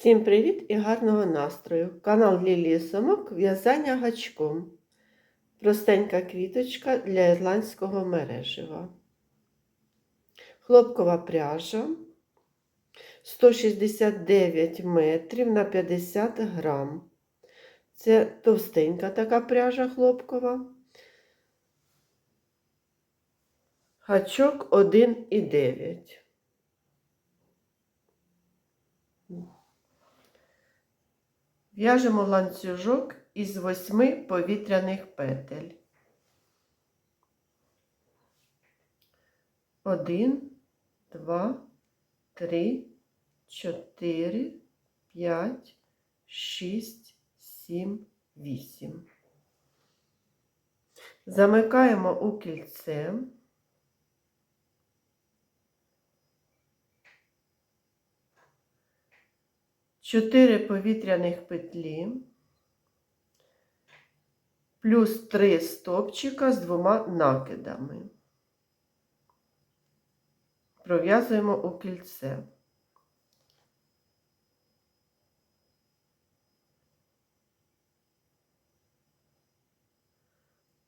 Всім привіт і гарного настрою! Канал Лілії Сомок В'язання гачком. Простенька квіточка для ірландського мережива. Хлопкова пряжа 169 метрів на 50 грам. Це товстенька така пряжа хлопкова. Гачок 1,9. В'яжемо ланцюжок із восьми повітряних петель. Один, два, три, чотири, п'ять, шість, сім, вісім. Замикаємо у кільце. Чотири повітряних петлі, плюс три стопчика з двома накидами. Пров'язуємо у кільце.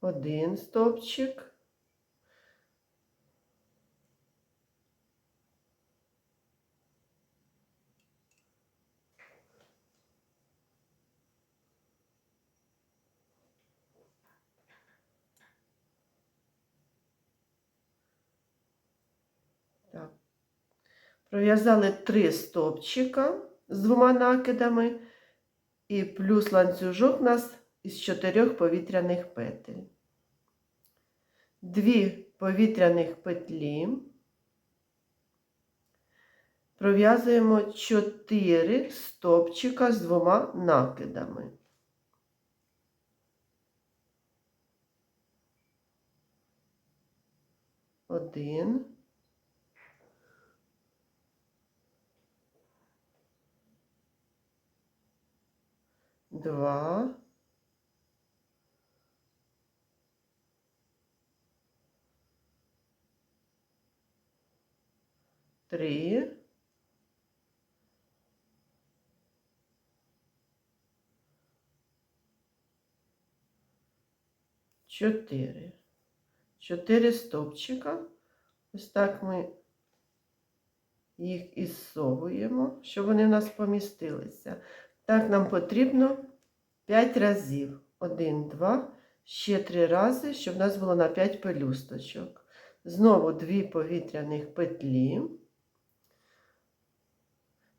Один стопчик. Так. Пров'язали три стовпчика з двома накидами і плюс ланцюжок у нас із чотирьох повітряних петель. Дві повітряних петлі. Пров'язуємо 4 стовпчика з двома накидами. Один. Два. Три. Чотири. Чотири стовпчика. Ось так ми їх ізсовуємо, щоб вони в нас помістилися. Так нам потрібно 5 разів. 1, 2, ще 3 рази, щоб в нас було на 5 пелюсточок. Знову 2 повітряних петлі.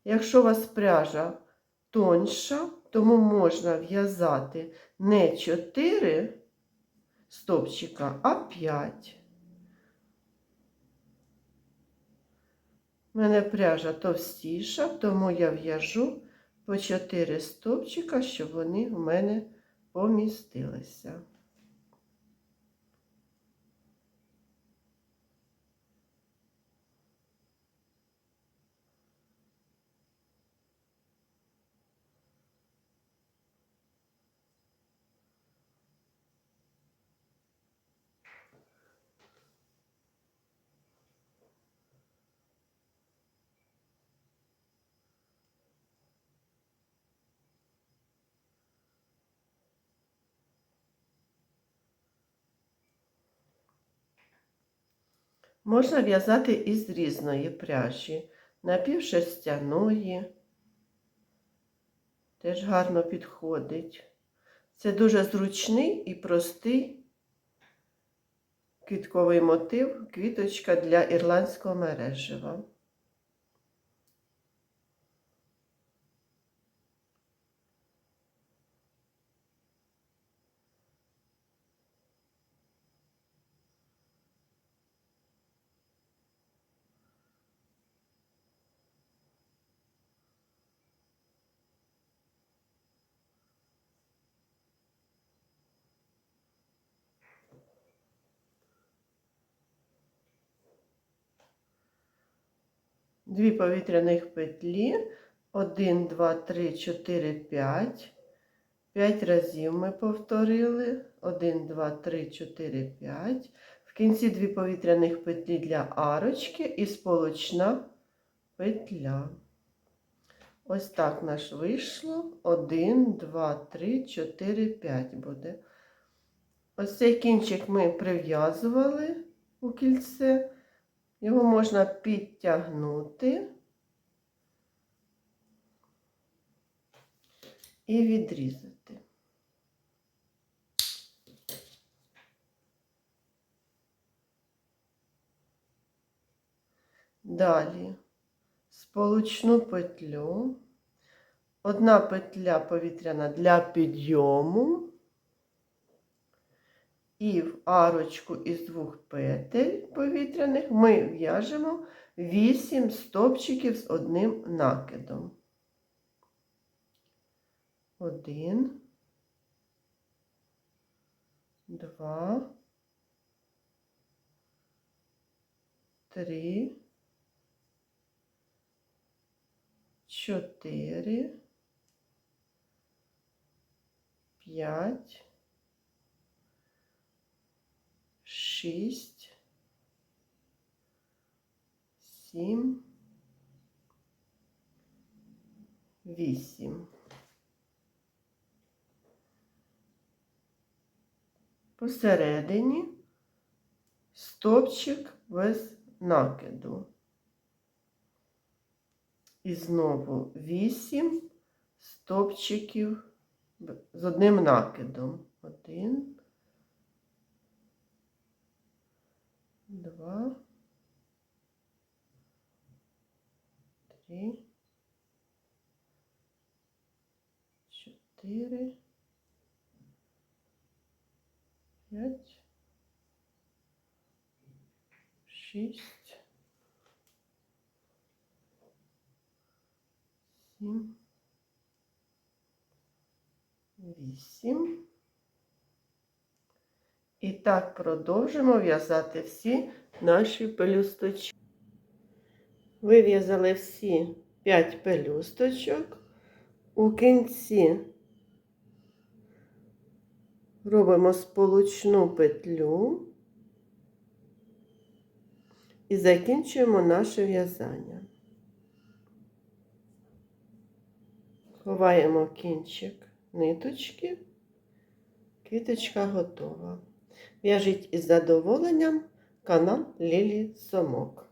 Якщо у вас пряжа тоньша, тому можна в'язати не 4 стовпчика, а 5. У мене пряжа товстіша, тому я в'яжу по 4 стовпчика, щоб вони в мене помістилися. Можна в'язати із різної пряжі, напівшерстяної, теж гарно підходить. Це дуже зручний і простий квітковий мотив, квіточка для ірландського мережева. Дві повітряних петлі, 1, 2, 3, 4, 5. 5 разів ми повторили. 1, 2, 3, 4, 5. В кінці дві повітряних петлі для арочки і сполочна петля. Ось так наш вийшло. 1, 2, 3, 4, 5 буде. Ось цей кінчик ми прив'язували у кільце. Його можна підтягнути. І відрізати. Далі. Сполучну петлю, одна петля повітряна для підйому, і в арочку із двох петель повітряних ми в'яжемо 8 стопчиків з одним накидом. Один, два, три, чотири, п'ять, шість, сім, вісім. Посередині стопчик без накиду. І знову вісім стопчиків з одним накидом. Один, два, три, чотири, п'ять, шість, сім, вісім. І так продовжимо в'язати всі наші пелюсточки. Вив'язали всі 5 пелюсточок. У кінці робимо сполучну петлю і закінчуємо наше в'язання. Ховаємо кінчик ниточки. Квіточка готова. В'яжіть із задоволенням канал Лілі Сомок.